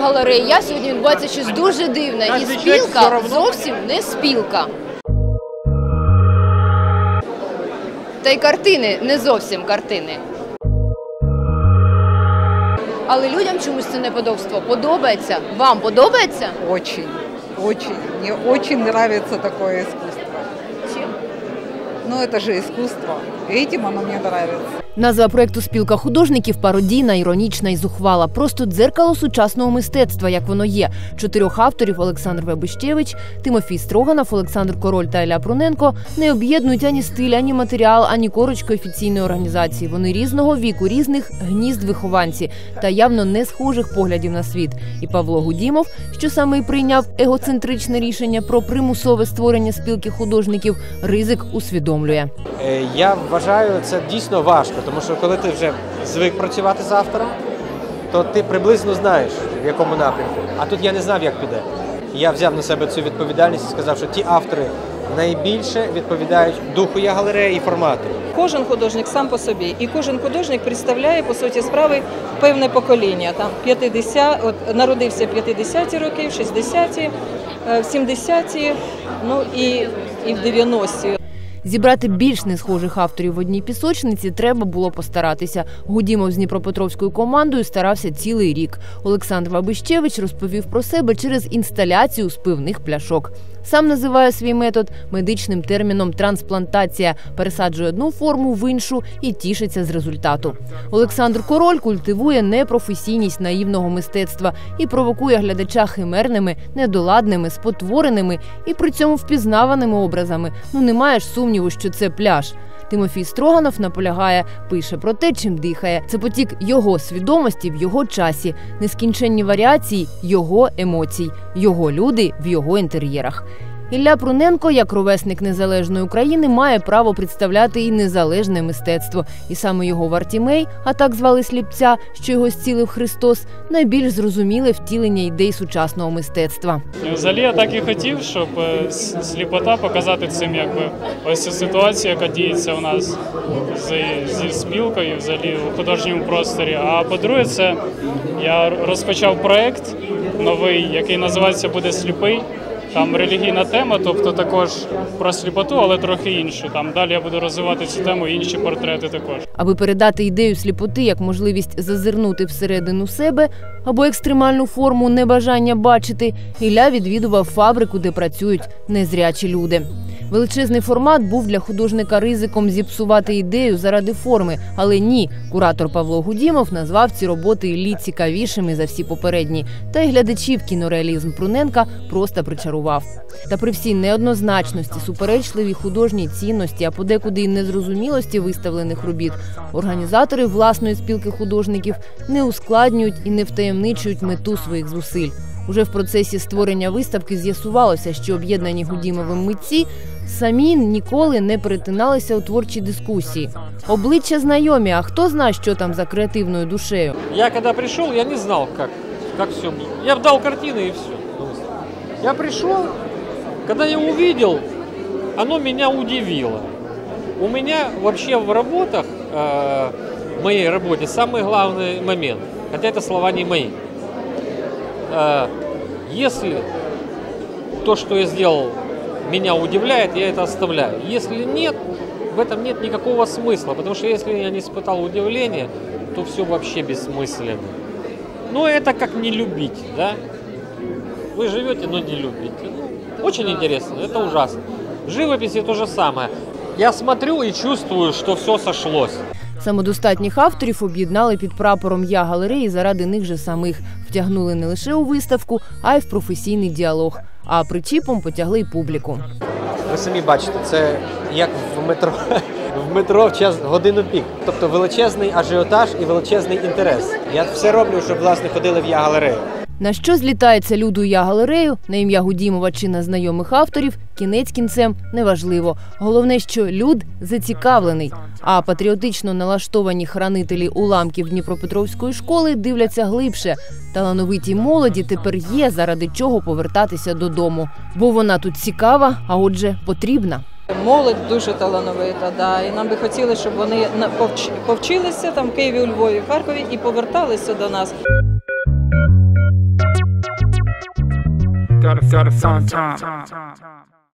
галереї. Я сьогодні відбувається щось дуже дивне. І спілка зовсім не спілка. Та й картини не зовсім картини. Але людям чомусь це неподобство подобається. Вам подобається? Очень, очень. Мне очень нравится такое искусство. Чим? Ну, это же искусство. Этим оно мне нравится. Назва проекту Спілка художників пародійна, іронічна і зухвала. Просто дзеркало сучасного мистецтва, як воно є. Чотирьох авторів Олександр Вебищевич, Тимофій Строганов, Олександр Король та Ілля Пруненко не об'єднують ані стиль, ані матеріал, ані корочки офіційної організації. Вони різного віку, різних гнізд вихованці та явно не схожих поглядів на світ. І Павло Гудімов, що саме й прийняв егоцентричне рішення про примусове створення спілки художників, ризик усвідомлює. Е, Я вважаю, це дійсно важко, тому що коли ти вже звик працювати з автором, то ти приблизно знаєш, в якому напрямку. А тут я не знав, як піде. Я взяв на себе цю відповідальність і сказав, що ті автори найбільше відповідають духу я галереї і формату. Кожен художник сам по собі, і кожен художник представляє по суті справи певне покоління. Там 50, от народився в 50-ті роки, в 60-ті, е, в 70-ті, ну і, і в 90-ті. Зібрати більш несхожих авторів в одній пісочниці треба було постаратися. Гудімов з Дніпропетровською командою старався цілий рік. Олександр Вабищевич розповів про себе через інсталяцію з пивних пляшок. Сам називає свій метод медичним терміном трансплантація, пересаджує одну форму в іншу і тішиться з результату. Олександр Король культивує непрофесійність наївного мистецтва і провокує глядача химерними, недоладними, спотвореними і при цьому впізнаваними образами. Ну немає ж сумніву, що це пляж. Тимофій Строганов наполягає, пише про те, чим дихає. Це потік його свідомості в його часі, нескінченні варіації його емоцій, його люди в його інтер'єрах. Ілля Пруненко, як ровесник незалежної України, має право представляти і незалежне мистецтво. І саме його Вартімей, а так звали сліпця, що його зцілив Христос, найбільш зрозуміле втілення ідей сучасного мистецтва. Взагалі я так і хотів, щоб е, сліпота показати цим, якби ось цю ситуацію, яка діється у нас зі спілкою, взагалі у художньому просторі. А по-друге, це я розпочав проект новий, який називається Буде сліпий. Там релігійна тема, тобто також про сліпоту, але трохи іншу. Там далі я буду розвивати цю тему, інші портрети також. Аби передати ідею сліпоти як можливість зазирнути всередину себе або екстремальну форму небажання бачити, Ілля відвідував фабрику, де працюють незрячі люди. Величезний формат був для художника ризиком зіпсувати ідею заради форми, але ні. Куратор Павло Гудімов назвав ці роботи Іллі цікавішими за всі попередні. Та й глядачів кінореалізм Пруненка просто причарував. Та при всій неоднозначності, суперечливій художній цінності, а подекуди й незрозумілості виставлених робіт, організатори власної спілки художників не ускладнюють і не втаємничують мету своїх зусиль. Уже в процесі створення виставки з'ясувалося, що об'єднані Гудімовим митці самі ніколи не перетиналися у творчій дискусії. Обличчя знайомі, а хто знає, що там за креативною душею. Я когда пришел, я не знал, как, как все. Я дал картины и все. Я пришел, когда я увидел, оно меня удивило. У меня вообще в работах, э, в моей работе, самый главный момент, хотя это слова не мои. Э, если то, что я сделал, меня удивляет, я это оставляю. Если нет, в этом нет никакого смысла, потому что если я не испытал удивления, то все вообще бессмысленно. Ну, это как не любить, да? Вы живете, но не любите. Ну, очень интересно, это ужасно. В живописи то же самое. Я смотрю и чувствую, что все сошлось. Самодостатніх авторів об'єднали під прапором Я галереї заради них же самих. Втягнули не лише у виставку, а й в професійний діалог. А причіпом потягли й публіку. Ви самі бачите, це як в метро. В метро в час годину пік. Тобто величезний ажіотаж і величезний інтерес. Я все роблю, щоб власне ходили в я галерею. На що злітається люду я галерею на ім'я Гудімова чи на знайомих авторів, кінець кінцем неважливо. Головне, що люд зацікавлений. А патріотично налаштовані хранителі уламків Дніпропетровської школи дивляться глибше. Талановитій молоді тепер є заради чого повертатися додому, бо вона тут цікава, а отже, потрібна. Молодь дуже талановита, да, і нам би хотілося, щоб вони повчилися там в Києві, у Львові, Харкові і поверталися до нас. Gotta, gotta find time.